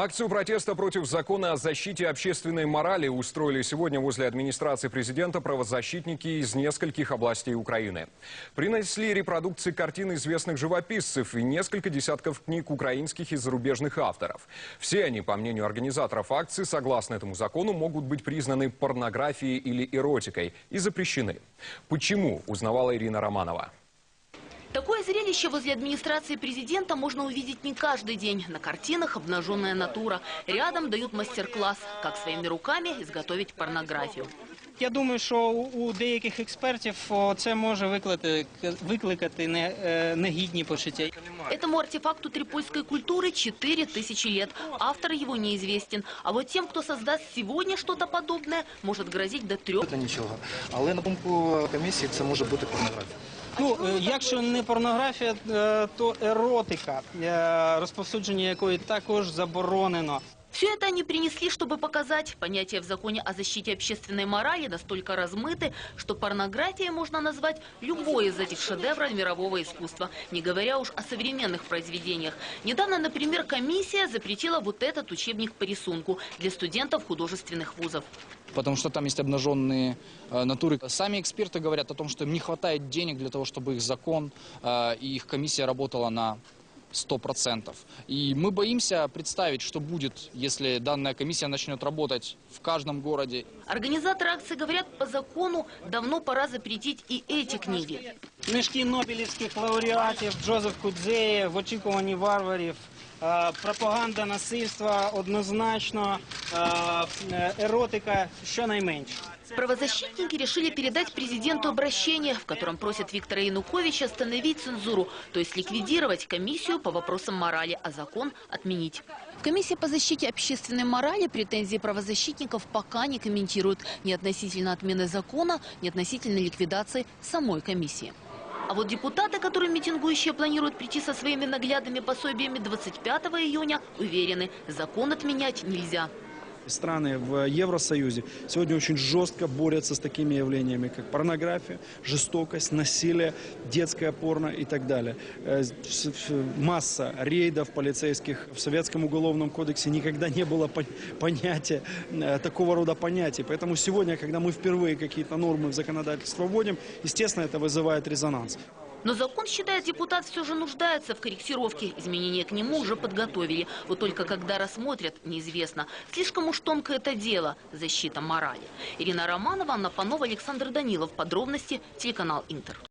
Акцию протеста против закона о защите общественной морали устроили сегодня возле администрации президента правозащитники из нескольких областей Украины. Принесли репродукции картин известных живописцев и несколько десятков книг украинских и зарубежных авторов. Все они, по мнению организаторов акции, согласно этому закону, могут быть признаны порнографией или эротикой и запрещены. Почему, узнавала Ирина Романова. Такое зрелище возле администрации президента можно увидеть не каждый день. На картинах обнаженная натура. Рядом дают мастер-класс, как своими руками изготовить порнографию. Я думаю, що у у деяких експертів о, це може викликати, викликати не, е, негідні почуття. Этому артефакту трипольской культуры 4 тысячи лет. Автор его неизвестен. А вот тем, кто создаст сегодня что-то подобное, может грозить до трех Це нічого. Але на думку комісії це може бути порнографія. Ну, якщо не порнографія, то еротика, розповсюдження якої також заборонено. Все это они принесли, чтобы показать. Понятия в законе о защите общественной морали настолько размыты, что порнографией можно назвать любой из этих шедевров мирового искусства, не говоря уж о современных произведениях. Недавно, например, комиссия запретила вот этот учебник по рисунку для студентов художественных вузов. потому что там есть обнаженные э, натуры. Сами эксперты говорят о том, что им не хватает денег для того, чтобы их закон э, и их комиссия работала на 100%. И мы боимся представить, что будет, если данная комиссия начнет работать в каждом городе. Организаторы акции говорят, по закону давно пора запретить и эти книги. Книжки нобелівських лауреатів, Джозеф Кудзеєв, в очікуванні варварів, е, пропаганда насильства однозначно, е, е, еротика щонайменше. Правозащитники решили передать президенту обращение, в котором просят Виктора Януковича остановить цензуру, то есть ликвидировать комиссию по вопросам морали, а закон отменить. В комиссии по защите общественной морали претензии правозащитников пока не комментируют ни относительно отмены закона, ни относительно ликвидации самой комиссии. А вот депутаты, которые митингующие планируют прийти со своими наглядными пособиями 25 июня, уверены, закон отменять нельзя. Страны в Евросоюзе сегодня очень жестко борются с такими явлениями, как порнография, жестокость, насилие, детское порно и так далее. Э, Масса рейдов полицейских в Советском уголовном кодексе никогда не было пон- понятия, э, такого рода понятий. Поэтому сегодня, когда мы впервые какие-то нормы в законодательство вводим, естественно, это вызывает резонанс. Но закон, считает депутат, все же нуждается в корректировке. Изменения к нему уже подготовили. Вот только когда рассмотрят, неизвестно. Слишком уж тонко это дело – защита морали. Ирина Романова, Анна Панова, Александр Данилов. Подробности телеканал «Интер».